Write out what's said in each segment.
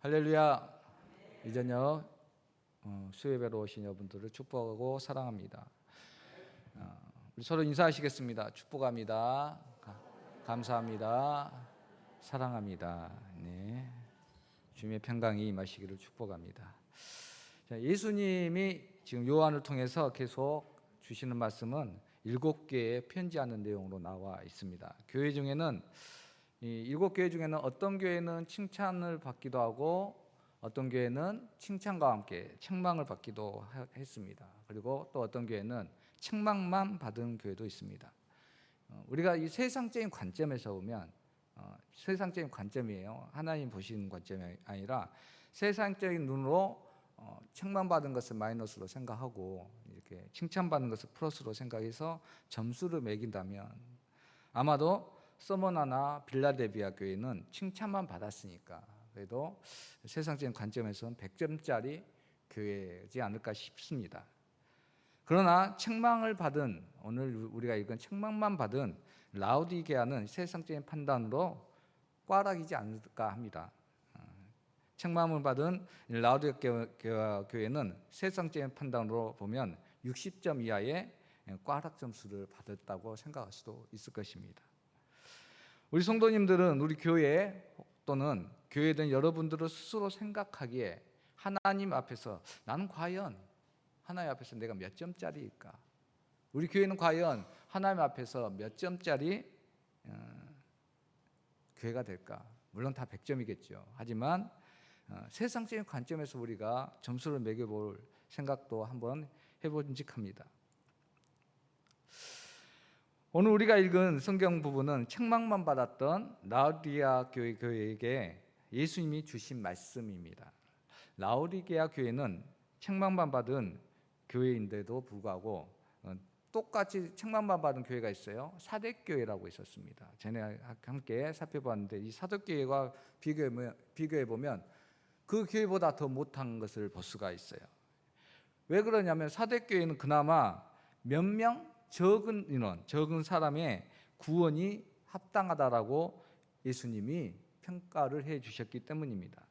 할렐루야. 이 저녁 어, 수요예배로 오신 여러분들을 축복하고 사랑합니다. 어, 우리 서로 인사하시겠습니다. 축복합니다. 가- 감사합니다. 사랑합니다. 네. 주님의 평강이 임하시기를 축복합니다. 자, 예수님이 지금 요한을 통해서 계속 주시는 말씀은 일곱 개의 편지하는 내용으로 나와 있습니다. 교회 중에는 이 일곱 교회 중에는 어떤 교회는 칭찬을 받기도 하고 어떤 교회는 칭찬과 함께 책망을 받기도 하- 했습니다. 그리고 또 어떤 교회는 책망만 받은 교회도 있습니다. 어, 우리가 이 세상적인 관점에서 보면 어, 세상적인 관점이에요. 하나님 보시는 관점이 아니라 세상적인 눈으로 어, 책망받은 것을 마이너스로 생각하고 이렇게 칭찬받는 것을 플러스로 생각해서 점수를 매긴다면 아마도 서머나나 빌라델비아 교회는 칭찬만 받았으니까 그래도 세상적인 관점에서는 100점짜리 교회지 않을까 싶습니다. 그러나 책망을 받은 오늘 우리가 읽은 책망만 받은 라우디게아는 세상적인 판단으로 꽈락이지 않을까 합니다. 어, 책망을 받은 라우디게아 교회는 세상적인 판단으로 보면 60점 이하의 꽈락 점수를 받았다고 생각할 수도 있을 것입니다. 우리 성도님들은 우리 교회 또는 교회든 여러분들을 스스로 생각하기에 하나님 앞에서 나는 과연 하나님 앞에서 내가 몇 점짜리일까? 우리 교회는 과연 하나님 앞에서 몇 점짜리 어, 교회가 될까? 물론 다 100점이겠죠. 하지만 어, 세상적인 관점에서 우리가 점수를 매겨볼 생각도 한번 해본직합니다. 오늘 우리가 읽은 성경 부분은 책망만 받았던 라우디아 교회 교회에게 예수님이 주신 말씀입니다. 라우디게아 교회는 책망만 받은 교회인데도 불구하고 어, 똑같이 책망만 받은 교회가 있어요. 사대 교회라고 있었습니다. 전에 함께 살펴봤는데 이 사대 교회와 비교해 보면 그 교회보다 더 못한 것을 볼 수가 있어요. 왜 그러냐면 사대 교회는 그나마 몇 명 적은 인원, 적은 사람의 구원이 합당하다라고 예수님이 평가를 해 주셨기 때문입니다.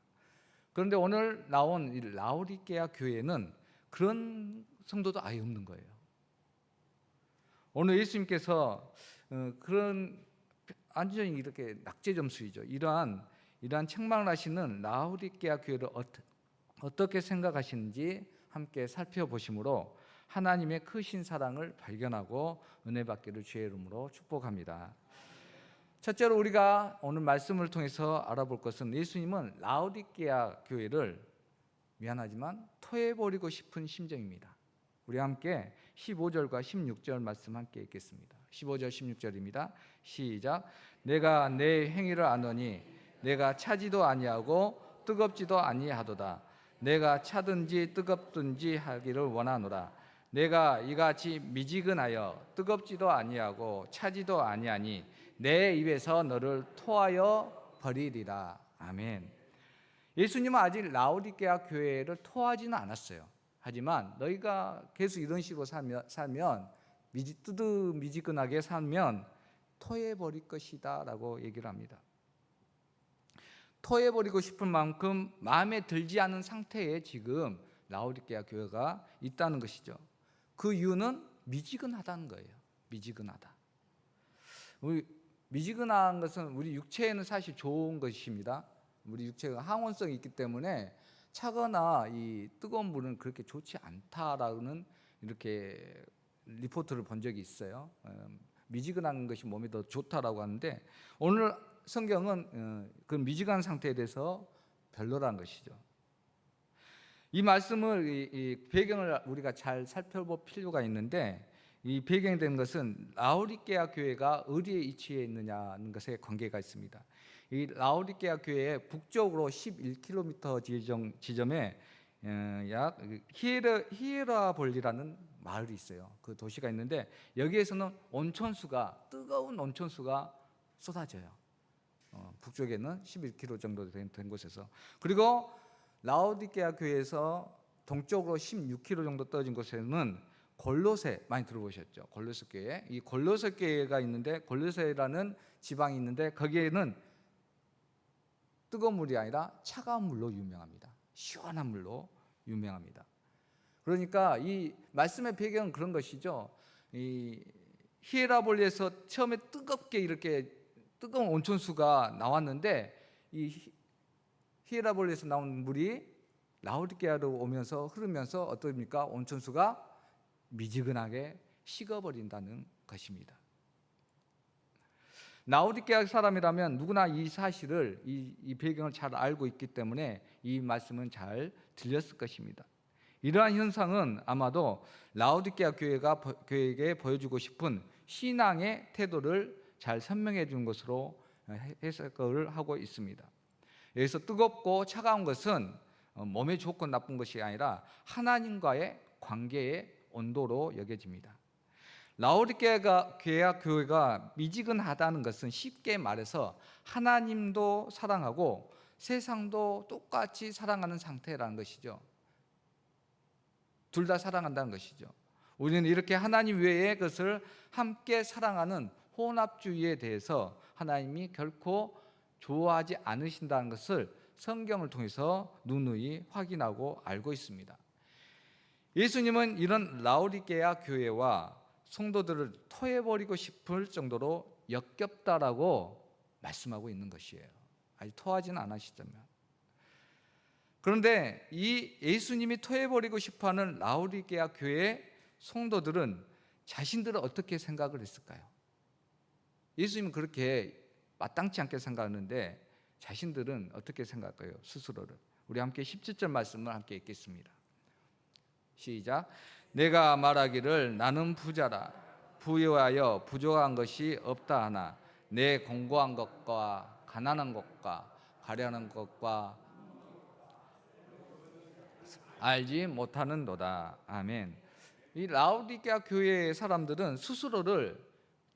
그런데 오늘 나온 이 라우디게아 교회는 그런 성도도 아예 없는 거예요. 오늘 예수님께서 어, 그런 완전히 이렇게 낙제 점수이죠. 이러한 이러한 책망을 하시는 라우디게아 교회를 어떻게 생각하시는지 함께 살펴보심으로 하나님의 크신 사랑을 발견하고 은혜 받기를 주의 이름으로 축복합니다. 첫째로 우리가 오늘 말씀을 통해서 알아볼 것은 예수님은 라우디게아 교회를 미안하지만 토해버리고 싶은 심정입니다. 우리 함께 15절과 16절 말씀 함께 읽겠습니다. 15절 16절입니다. 시작. 내가 내 행위를 아노니 내가 차지도 아니하고 뜨겁지도 아니하도다. 내가 차든지 뜨겁든지 하기를 원하노라. 내가 이같이 미지근하여 뜨겁지도 아니하고 차지도 아니하니 내 입에서 너를 토하여 버리리라. 아멘. 예수님은 아직 라우디게아 교회를 토하지는 않았어요. 하지만 너희가 계속 이런 식으로 살면, 미지 뜨드 미지근하게 살면 토해 버릴 것이다라고 얘기를 합니다. 토해 버리고 싶은 만큼 마음에 들지 않은 상태에 지금 라우디게아 교회가 있다는 것이죠. 그 이유는 미지근하다는 거예요. 미지근하다. 우리 미지근한 것은 우리 육체에는 사실 좋은 것입니다. 우리 육체가 항원성이 있기 때문에 차거나 이 뜨거운 물은 그렇게 좋지 않다라는 이렇게 리포트를 본 적이 있어요. 음, 미지근한 것이 몸에 더 좋다라고 하는데 오늘 성경은 어, 그 미지근한 상태에 대해서 별로라는 것이죠. 이 말씀을 이, 이 배경을 우리가 잘 살펴볼 필요가 있는데 이 배경된 것은 라우디게아 교회가 어디에 위치해 있느냐는 것에 관계가 있습니다. 이 라우디게아 교회의 북쪽으로 11km 지점, 지점에 어, 약 히에라, 히에라볼리라는 마을이 있어요. 그 도시가 있는데 여기에서는 온천수가 뜨거운 온천수가 쏟아져요. 어, 북쪽에는 11km 정도 된, 된 곳에서 그리고 라우디게아 교회에서 동쪽으로 16km 정도 떨어진 곳에는 골로새 많이 들어보셨죠? 골로새 교회. 이 골로새 교회가 있는데 골로새라는 지방이 있는데 거기에는 뜨거운 물이 아니라 차가운 물로 유명합니다. 시원한 물로 유명합니다. 그러니까 이 말씀의 배경은 그런 것이죠. 이 히에라볼리에서 처음에 뜨겁게 이렇게 뜨거운 온천수가 나왔는데 이 히- 히에라볼리에서 나온 물이 라우디게아로 오면서 흐르면서 어떻습니까? 온천수가 미지근하게 식어버린다는 것입니다. 라우디게아 사람이라면 누구나 이 사실을 이, 이 배경을 잘 알고 있기 때문에 이 말씀은 잘 들렸을 것입니다. 이러한 현상은 아마도 라우디게아 교회가 보- 교회에게 보여주고 싶은 신앙의 태도를 잘 설명해 준 것으로 해- 해석을 하고 있습니다. 여기서 뜨겁고 차가운 것은 어, 몸에 좋고 나쁜 것이 아니라 하나님과의 관계의 온도로 여겨집니다. 라오디게아 교회가 교회가 미지근하다는 것은 쉽게 말해서 하나님도 사랑하고 세상도 똑같이 사랑하는 상태라는 것이죠. 둘 다 사랑한다는 것이죠. 우리는 이렇게 하나님 외의 것을 함께 사랑하는 혼합주의에 대해서 하나님이 결코 좋아하지 않으신다는 것을 성경을 통해서 누누이 확인하고 알고 있습니다. 예수님은 이런 라오디게아 교회와 성도들을 토해버리고 싶을 정도로 역겹다라고 말씀하고 있는 것이에요. 아직 토하지는 않으시다면. 그런데 이 예수님이 토해버리고 싶어하는 라오디게아 교회 성도들은 자신들을 어떻게 생각을 했을까요? 예수님은 그렇게 마땅치 않게 생각하는데 자신들은 어떻게 생각할까요? 스스로를. 우리 함께 17절 말씀을 함께 읽겠습니다. 시작. 내가 말하기를 나는 부자라 부유하여 부족한 것이 없다 하나 내 공고한 것과 가난한 것과 가련한 것과 알지 못하는도다. 아멘. 이 라우디게아 교회의 사람들은 스스로를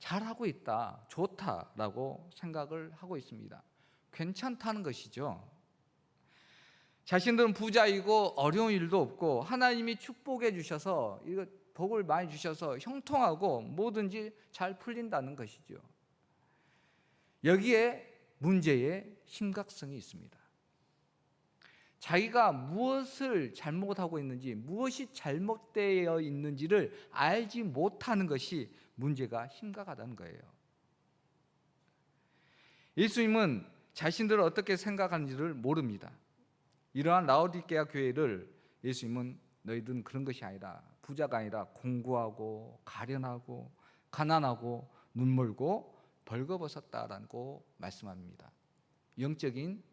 잘하고 있다, 좋다라고 생각을 하고 있습니다. 괜찮다는 것이죠. 자신들은 부자이고 어려운 일도 없고 하나님이 축복해 주셔서 이거 복을 많이 주셔서 형통하고 뭐든지 잘 풀린다는 것이죠. 여기에 문제의 심각성이 있습니다. 자기가 무엇을 잘못하고 있는지 무엇이 잘못되어 있는지를 알지 못하는 것이 문제가 심각하다는 거예요. 예수님은 자신들을 어떻게 생각하는지를 모릅니다. 이러한 라오디게아 교회를 예수님은 너희들은 그런 것이 아니라 부자가 아니라 공고하고 가련하고 가난하고 눈물고 벌거벗었다라고 말씀합니다. 영적인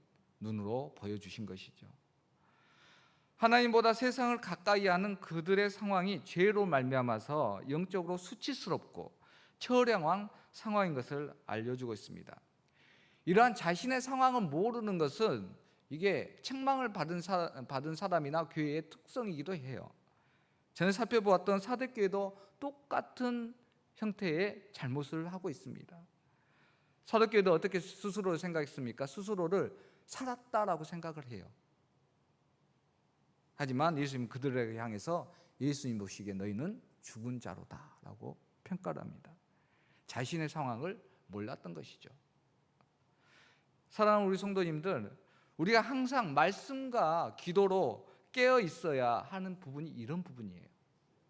눈으로 보여주신 것이죠. 하나님보다 세상을 가까이 하는 그들의 상황이 죄로 말미암아서 영적으로 수치스럽고 처량한 상황인 것을 알려주고 있습니다. 이러한 자신의 상황을 모르는 것은 이게 책망을 받은, 사, 받은 사람이나 교회의 특성이기도 해요. 전에 살펴보았던 사대교회도 똑같은 형태의 잘못을 하고 있습니다. 사대교회도 어떻게 스스로를 생각했습니까? 스스로를 살았다라고 생각을 해요. 하지만 예수님 그들에게 향해서 예수님 보시기에 너희는 죽은 자로다라고 평가를 합니다. 자신의 상황을 몰랐던 것이죠. 사랑하는 우리 성도님들, 우리가 항상 말씀과 기도로 깨어 있어야 하는 부분이 이런 부분이에요.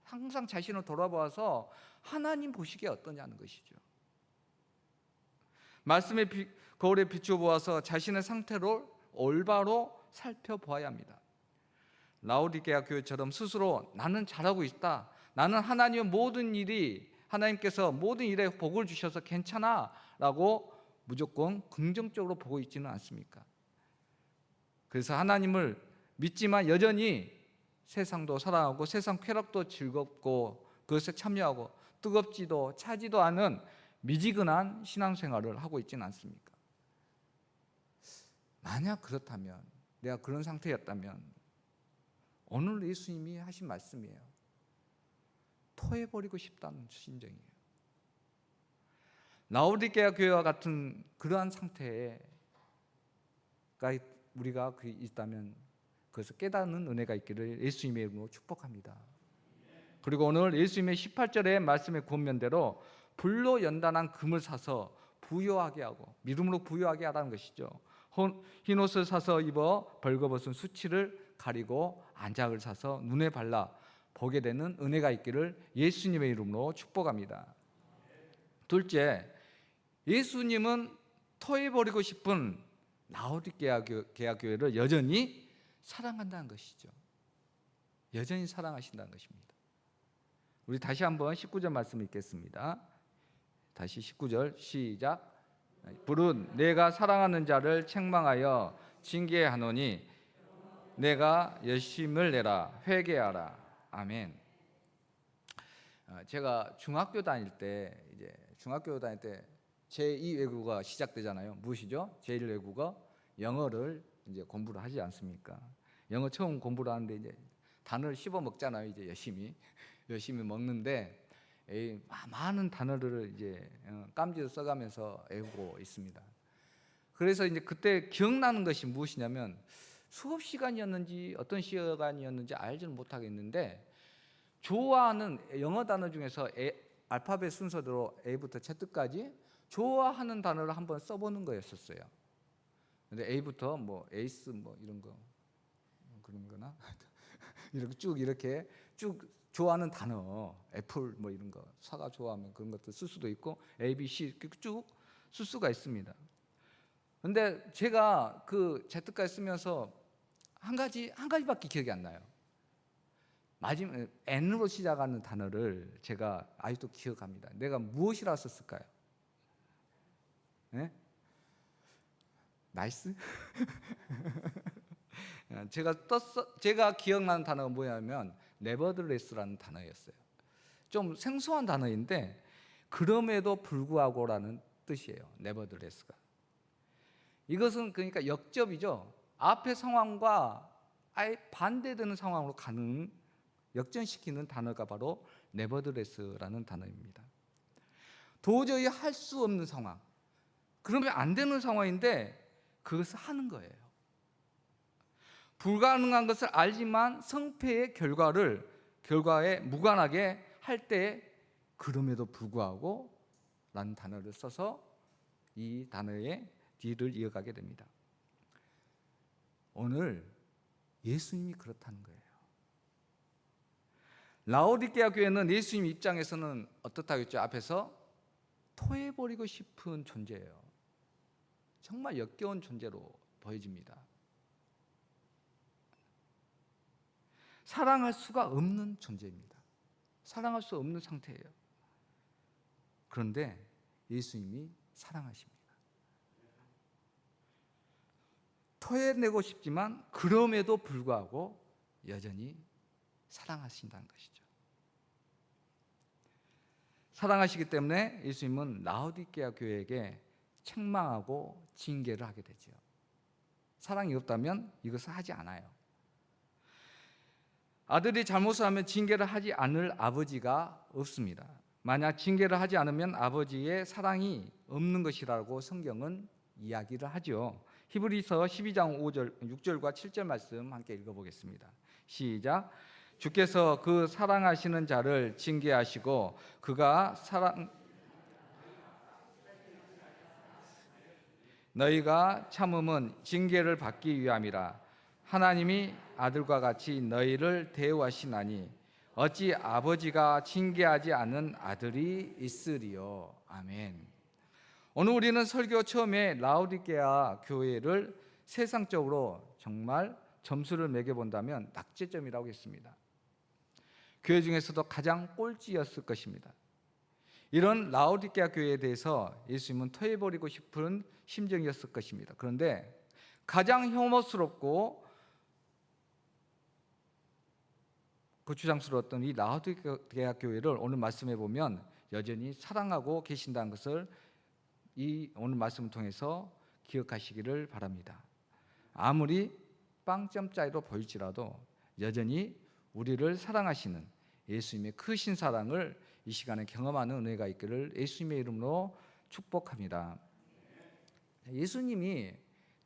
항상 자신을 돌아보아서 하나님 보시기에 어떠냐는 것이죠. 말씀의 비, 거울에 비추어 보아서 자신의 상태를 올바로 살펴보아야 합니다. 라오디게아 교회처럼 스스로 나는 잘하고 있다. 나는 하나님의 모든 일이 하나님께서 모든 일에 복을 주셔서 괜찮아라고 무조건 긍정적으로 보고 있지는 않습니까? 그래서 하나님을 믿지만 여전히 세상도 사랑하고 세상 쾌락도 즐겁고 그것에 참여하고 뜨겁지도 차지도 않은 미지근한 신앙생활을 하고 있지는 않습니까? 만약 그렇다면 내가 그런 상태였다면 오늘 예수님이 하신 말씀이에요. 토해버리고 싶다는 심정이에요. 라오디게아 교회와 같은 그러한 상태가 우리가 그 있다면 그것을 깨닫는 은혜가 있기를 예수님의 이름으로 축복합니다. 그리고 오늘 예수님의 18절의 말씀의 권면대로 불로 연단한 금을 사서 부여하게 하고 믿음으로 부여하게 하라는 것이죠. 혼- 흰 옷을 사서 입어 벌거벗은 수치를 가리고 안장을 사서 눈에 발라 보게 되는 은혜가 있기를 예수님의 이름으로 축복합니다. 둘째, 예수님은 토해버리고 싶은 라오디게아 교- 게아 교회를 여전히 사랑한다는 것이죠. 여전히 사랑하신다는 것입니다. 우리 다시 한번 19절 말씀 읽겠습니다. 다시 19절 시작. 불은 내가 사랑하는 자를 책망하여 징계하노니 내가 열심을 내라 회개하라. 아멘. 어, 제가 중학교 다닐 때 이제 중학교 다닐 때 제2 외국어가 시작되잖아요. 무엇이죠? 제1 외국어 영어를 이제 공부를 하지 않습니까? 영어 처음 공부를 하는데 이제 단어를 씹어 먹잖아요. 이제 열심히 열심히 먹는데 에이, 마- 많은 단어를 이제 어, 깜지로 써가면서 외우고 있습니다. 그래서 이제 그때 기억나는 것이 무엇이냐면 수업 시간이었는지 어떤 시간이었는지 알지는 못하겠는데 좋아하는 영어 단어 중에서 A, 알파벳 순서대로 A부터 Z까지 좋아하는 단어를 한번 써보는 거였었어요. 근데 A부터 뭐 에이스 뭐 이런 거 그런 거나 이렇게 쭉 이렇게 쭉 좋아하는 단어 애플 뭐 이런 거 사과 좋아하면 그런 것도 쓸 수도 있고 A, B, C 이렇게 쭉 쓸 수가 있습니다. 근데 제가 그 Z까지 쓰면서 한 가지 한 가지밖에 기억이 안 나요. 마지막 N으로 시작하는 단어를 제가 아직도 기억합니다. 내가 무엇이라 썼을까요? 네? 나이스? 제가 떴어, 제가 기억나는 단어가 뭐냐면 네버드레스라는 단어였어요. 좀 생소한 단어인데 그럼에도 불구하고라는 뜻이에요. 네버드레스가. 이것은 그러니까 역접이죠. 앞의 상황과 아예 반대되는 상황으로 가는 역전시키는 단어가 바로 네버드레스라는 단어입니다. 도저히 할 수 없는 상황. 그러면 안 되는 상황인데 그것을 하는 거예요. 불가능한 것을 알지만 성패의 결과를 결과에 무관하게 할 때 그럼에도 불구하고 라는 단어를 써서 이 단어의 뒤를 이어가게 됩니다. 오늘 예수님이 그렇다는 거예요. 라오디게아 교회는 예수님 입장에서는 어떻다고 했죠? 앞에서 토해버리고 싶은 존재예요. 정말 역겨운 존재로 보여집니다. 사랑할 수가 없는 존재입니다. 사랑할 수 없는 상태예요. 그런데 예수님이 사랑하십니다. 토해내고 싶지만 그럼에도 불구하고 여전히 사랑하신다는 것이죠. 사랑하시기 때문에 예수님은 라오디게아 교회에게 책망하고 징계를 하게 되죠. 사랑이 없다면 이것을 하지 않아요. 아들이 잘못을 하면 징계를 하지 않을 아버지가 없습니다. 만약 징계를 하지 않으면 아버지의 사랑이 없는 것이라고 성경은 이야기를 하죠. 히브리서 12장 5절 6절과 7절 말씀 함께 읽어 보겠습니다. 시작. 주께서 그 사랑하시는 자를 징계하시고 그가 사랑 너희가 참음은 징계를 받기 위함이라 하나님이 아들과 같이 너희를 대우하시나니 어찌 아버지가 징계하지 않는 아들이 있으리요 아멘. 오늘 우리는 설교 처음에 라우디게아 교회를 세상적으로 정말 점수를 매겨 본다면 낙제점이라고 했습니다. 교회 중에서도 가장 꼴찌였을 것입니다. 이런 라오디게아 교회에 대해서 예수님은 토해버리고 싶은 심정이었을 것입니다. 그런데 가장 혐오스럽고 고추장스러웠던 이 라오디게아 교회를 오늘 말씀해 보면 여전히 사랑하고 계신다는 것을 이 오늘 말씀을 통해서 기억하시기를 바랍니다. 아무리 빵점 짜리로 보일지라도 여전히 우리를 사랑하시는 예수님의 크신 사랑을 이 시간에 경험하는 은혜가 있기를 예수님의 이름으로 축복합니다. 예수님이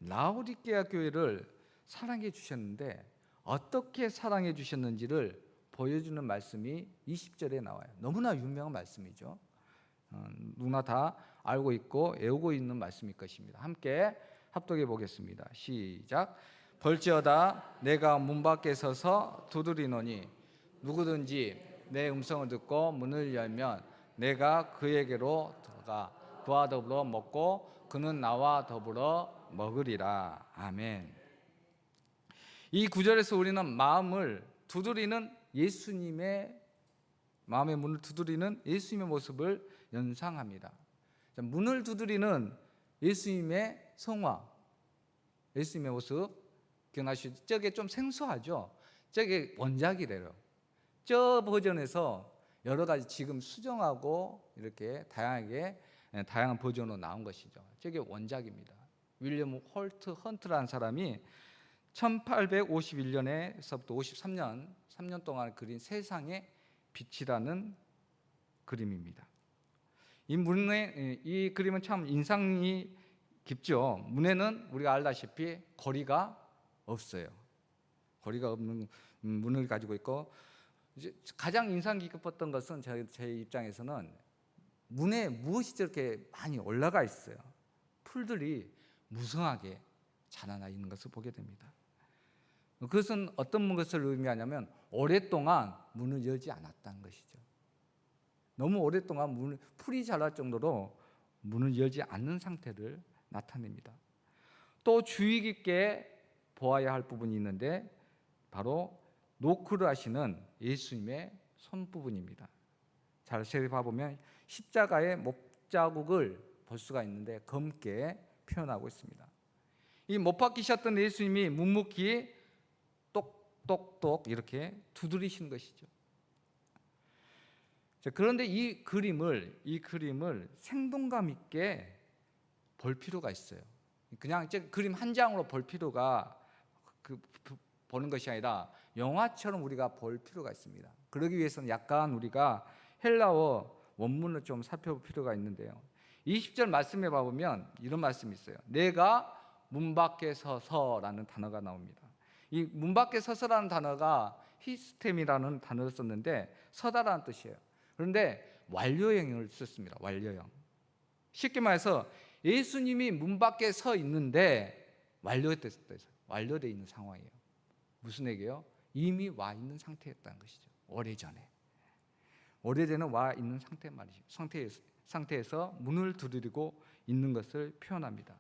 라오디게아 교회를 사랑해 주셨는데 어떻게 사랑해 주셨는지를 보여주는 말씀이 20절에 나와요. 너무나 유명한 말씀이죠. 어, 누구나 다 알고 있고 외우고 있는 말씀일 것입니다. 함께 합독해 보겠습니다. 시작. 벌지어다 내가 문 밖에 서서 두드리노니 누구든지 내 음성을 듣고 문을 열면 내가 그에게로 들어가 그와 더불어 먹고 그는 나와 더불어 먹으리라. 아멘. 이 구절에서 우리는 마음을 두드리는 예수님의 마음의 문을 두드리는 예수님의 모습을 연상합니다. 자, 문을 두드리는 예수님의 성화, 예수님의 모습 기억나시죠? 저게 좀 생소하죠. 저게 원작이래요. 저 버전에서 여러 가지 지금 수정하고 이렇게 다양하게 예, 다양한 버전으로 나온 것이죠. 저게 원작입니다. 윌리엄 홀트 헌트라는 사람이 1851년에서부터 53년 3년 동안 그린 세상의 빛이라는 그림입니다. 이 문에 이 그림은 참 인상이 깊죠. 문에는 우리가 알다시피 거리가 없어요. 거리가 없는 문을 가지고 있고 이제 가장 인상 깊었던 것은 제, 제 입장에서는 문에 무엇이 저렇게 많이 올라가 있어요. 풀들이 무성하게 자라나 있는 것을 보게 됩니다. 그것은 어떤 것을 의미하냐면 오랫동안 문을 열지 않았다는 것이죠. 너무 오랫동안 문, 풀이 자랄 정도로 문을 열지 않는 상태를 나타냅니다. 또 주의 깊게 보아야 할 부분이 있는데 바로 노크를 하시는 예수님의 손 부분입니다. 잘 세봐 보면 십자가의 목자국을 볼 수가 있는데 검게 표현하고 있습니다. 이 못 박히셨던 예수님이 묵묵히 똑똑똑 이렇게 두드리신 것이죠. 자, 그런데 이 그림을 이 그림을 생동감 있게 볼 필요가 있어요. 그냥 이제 그림 한 장으로 볼 필요가 그, 그, 보는 것이 아니라 영화처럼 우리가 볼 필요가 있습니다. 그러기 위해서는 약간 우리가 헬라어 원문을 좀 살펴볼 필요가 있는데요. 20절 말씀에 봐보면 이런 말씀이 있어요. 내가 문 밖에 서서라는 단어가 나옵니다. 이 문 밖에 서서라는 단어가 히스템이라는 단어를 썼는데 서다라는 뜻이에요. 그런데 완료형을 썼습니다. 완료형. 쉽게 말해서 예수님이 문 밖에 서 있는데 완료됐어요. 완료되어 있는 상황이에요. 무슨 얘기예요? 이미 와 있는 상태였다는 것이죠. 오래전에. 오래전에 와 있는 상태 말이죠. 상태에서, 상태에서 문을 두드리고 있는 것을 표현합니다.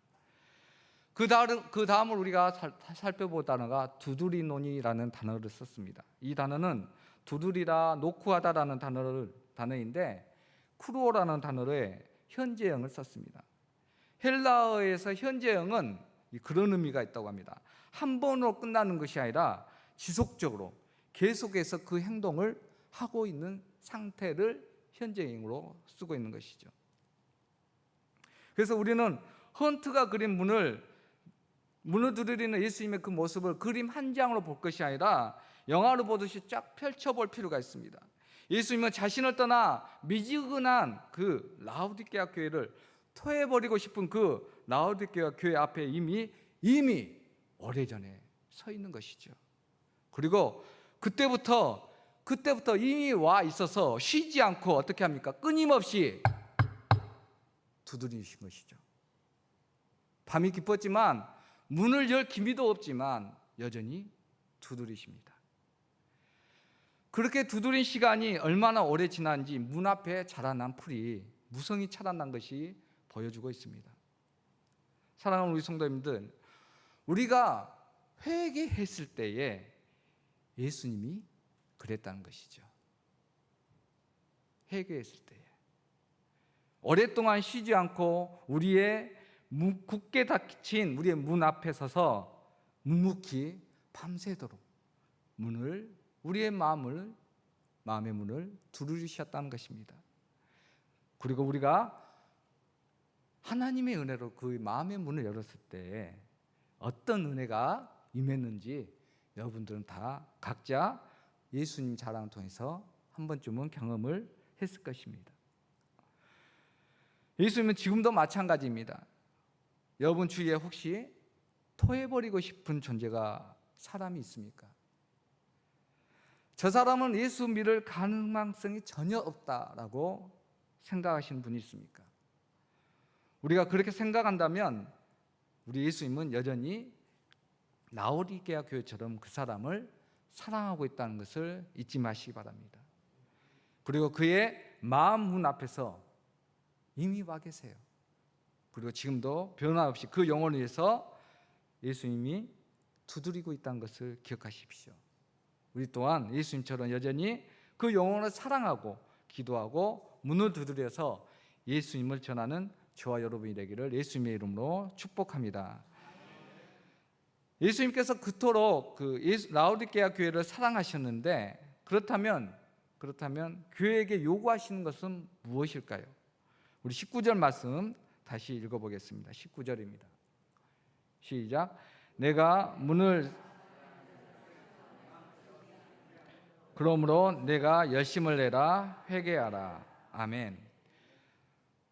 그 다음 그 다음을 우리가 살, 살펴볼 단어가 두드리노니라는 단어를 썼습니다. 이 단어는 두드리다 노크하다라는 단어를 단어인데 쿠로라는 단어의 현재형을 썼습니다. 헬라어에서 현재형은 그런 의미가 있다고 합니다. 한 번으로 끝나는 것이 아니라 지속적으로 계속해서 그 행동을 하고 있는 상태를 현재형으로 쓰고 있는 것이죠. 그래서 우리는 헌트가 그린 문을 문을 두드리는 예수님의 그 모습을 그림 한 장으로 볼 것이 아니라 영화로 보듯이 쫙 펼쳐볼 필요가 있습니다. 예수님은 자신을 떠나 미지근한 그 라우디게아 교회를 토해버리고 싶은 그 라우디게아 교회 앞에 이미 이미 오래전에 서 있는 것이죠. 그리고 그때부터 그때부터 이미 와 있어서 쉬지 않고 어떻게 합니까? 끊임없이 두드리신 것이죠. 밤이 깊었지만 문을 열 기미도 없지만 여전히 두드리십니다. 그렇게 두드린 시간이 얼마나 오래 지난지 문 앞에 자라난 풀이 무성이 자라난 것이 보여주고 있습니다. 사랑하는 우리 성도님들, 우리가 회개했을 때에 예수님이 그랬다는 것이죠. 회개했을 때에 오랫동안 쉬지 않고 우리의 굳게 닫힌 우리의 문 앞에 서서 묵묵히 밤새도록 문을 우리의 마음을 마음의 문을 두드리셨다는 것입니다. 그리고 우리가 하나님의 은혜로 그 마음의 문을 열었을 때 어떤 은혜가 임했는지 여러분들은 다 각자 예수님 자랑을 통해서 한 번쯤은 경험을 했을 것입니다. 예수님은 지금도 마찬가지입니다. 여러분 주위에 혹시 토해버리고 싶은 존재가 사람이 있습니까? 저 사람은 예수 믿을 가능성이 전혀 없다라고 생각하시는 분이 있습니까? 우리가 그렇게 생각한다면 우리 예수님은 여전히 라오디게아 교회처럼 그 사람을 사랑하고 있다는 것을 잊지 마시기 바랍니다. 그리고 그의 마음 문 앞에서 이미 와 계세요. 그리고 지금도 변함없이 그 영혼을 위해서 예수님이 두드리고 있다는 것을 기억하십시오. 우리 또한 예수님처럼 여전히 그 영혼을 사랑하고 기도하고 문을 두드려서 예수님을 전하는 저와 여러분이 되기를 예수님의 이름으로 축복합니다. 예수님께서 그토록 그 예수- 라오디게아 교회를 사랑하셨는데 그렇다면 그렇다면 교회에게 요구하시는 것은 무엇일까요? 우리 19절 말씀 다시 읽어보겠습니다. 19절입니다. 시작. 내가 문을 그러므로 내가 열심을 내라 회개하라. 아멘.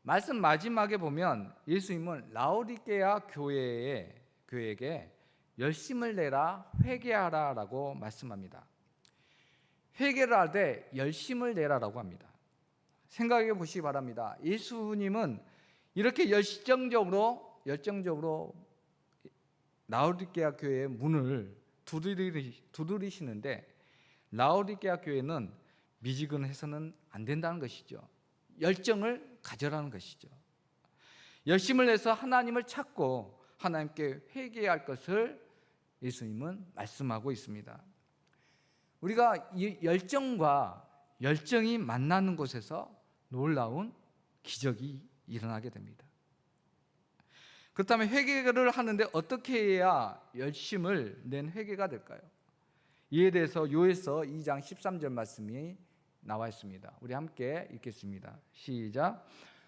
말씀 마지막에 보면 예수님은 라오디게아 교회에 교회에게 열심을 내라 회개하라라고 말씀합니다. 회개를 할 때 열심을 내라라고 합니다. 생각해 보시기 바랍니다. 예수님은 이렇게 열정적으로 열정적으로 라오디게아 교회의 문을 두드리, 두드리시는데 라오디게아 교회는 미지근해서는 안 된다는 것이죠. 열정을 가져라는 것이죠. 열심을 내서 하나님을 찾고 하나님께 회개할 것을 예수님은 말씀하고 있습니다. 우리가 이 열정과 열정이 만나는 곳에서 놀라운 기적이 일어나게 됩니다. 그렇다면 회개를 하는데 어떻게 해야 열심을 낸 회개가 될까요? 이에 대해서 요에서 2장 13절 말씀이 나와 있습니다. 우리 함께 읽겠습니다. 시작.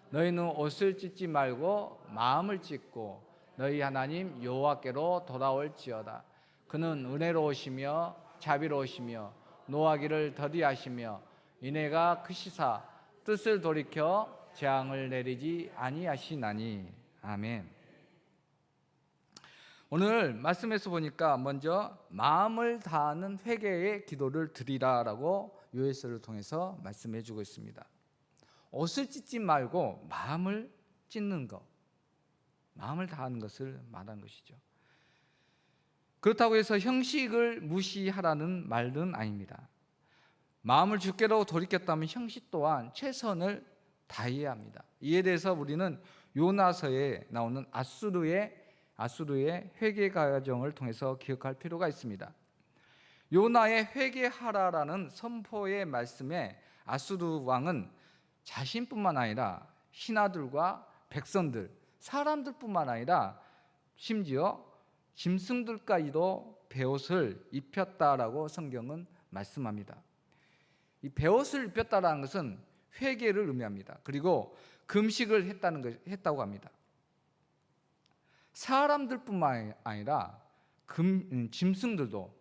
너희는 옷을 찢지 말고 마음을 찢고 너희 하나님 여호와께로 돌아올지어다. 그는 은혜로우시며 자비로우시며 노하기를 더디하시며 이내가 크시사 뜻을 돌이켜 재앙을 내리지 아니하시나니 아멘. 오늘 말씀에서 보니까 먼저 마음을 다하는 회개의 기도를 드리라라고 요에서를 통해서 말씀해 주고 있습니다. 옷을 찢지 말고 마음을 찢는 것. 마음을 다하는 것을 말한 것이죠. 그렇다고 해서 형식을 무시하라는 말은 아닙니다. 마음을 주께로 돌이켰다면 형식 또한 최선을 다해야 합니다. 이에 대해서 우리는 요나서에 나오는 아수르의 아수르의 회개 과정을 통해서 기억할 필요가 있습니다. 요나의 회개하라라는 선포의 말씀에 아수르 왕은 자신뿐만 아니라 신하들과 백성들, 사람들뿐만 아니라 심지어 짐승들까지도 배옷을 입혔다라고 성경은 말씀합니다. 이 배옷을 입혔다라는 것은 회개를 의미합니다. 그리고 금식을 했다는 것 했다고 합니다. 사람들뿐만 아니라 금, 음, 짐승들도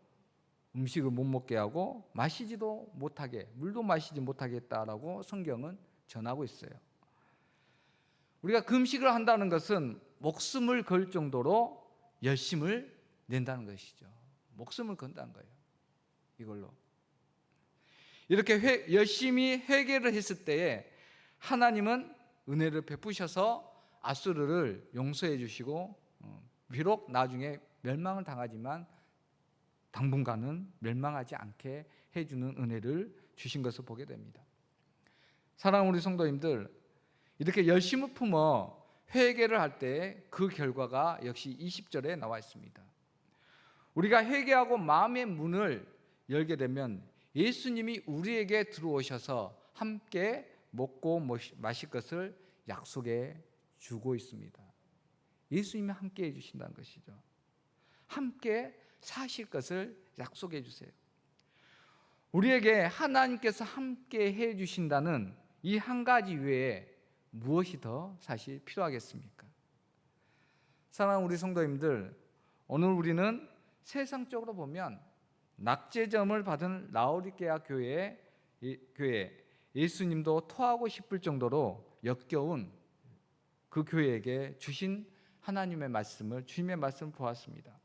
음식을 못 먹게 하고 마시지도 못하게 물도 마시지 못하게 했다라고 성경은 전하고 있어요. 우리가 금식을 한다는 것은 목숨을 걸 정도로 열심을 낸다는 것이죠. 목숨을 건다는 거예요. 이걸로 이렇게 회, 열심히 회개를 했을 때에 하나님은 은혜를 베푸셔서 아수르를 용서해 주시고 어, 비록 나중에 멸망을 당하지만 당분간은 멸망하지 않게 해주는 은혜를 주신 것을 보게 됩니다. 사랑하는 우리 성도님들 이렇게 열심을 품어 회개를 할 때 그 결과가 역시 20절에 나와 있습니다. 우리가 회개하고 마음의 문을 열게 되면 예수님이 우리에게 들어오셔서 함께 먹고 마실 것을 약속해 주고 있습니다. 예수님이 함께 해주신다는 것이죠. 함께 사실 것을 약속해 주세요. 우리에게 하나님께서 함께 해 주신다는 이 한 가지 외에 무엇이 더 사실 필요하겠습니까? 사랑하는 우리 성도님들, 오늘 우리는 세상적으로 보면 낙제점을 받은 라오디게아 교회 교회 예수님도 토하고 싶을 정도로 역겨운 그 교회에게 주신 하나님의 말씀을 주님의 말씀을 보았습니다.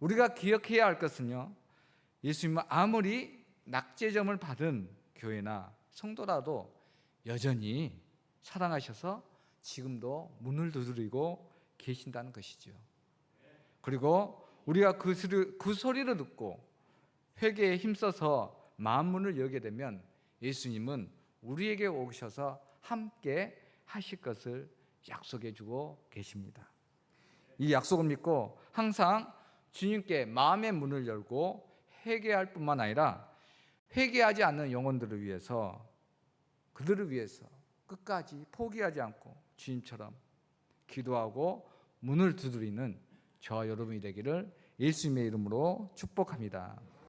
우리가 기억해야 할 것은요. 예수님은 아무리 낙제점을 받은 교회나 성도라도 여전히 사랑하셔서 지금도 문을 두드리고 계신다는 것이죠. 그리고 우리가 그, 소리, 그 소리를 듣고 회개에 힘써서 마음 문을 열게 되면 예수님은 우리에게 오셔서 함께 하실 것을 약속해 주고 계십니다. 이 약속을 믿고 항상 주님께 마음의 문을 열고 회개할 뿐만 아니라 회개하지 않는 영혼들을 위해서 그들을 위해서 끝까지 포기하지 않고 주님처럼 기도하고 문을 두드리는 저와 여러분이 되기를 예수님의 이름으로 축복합니다.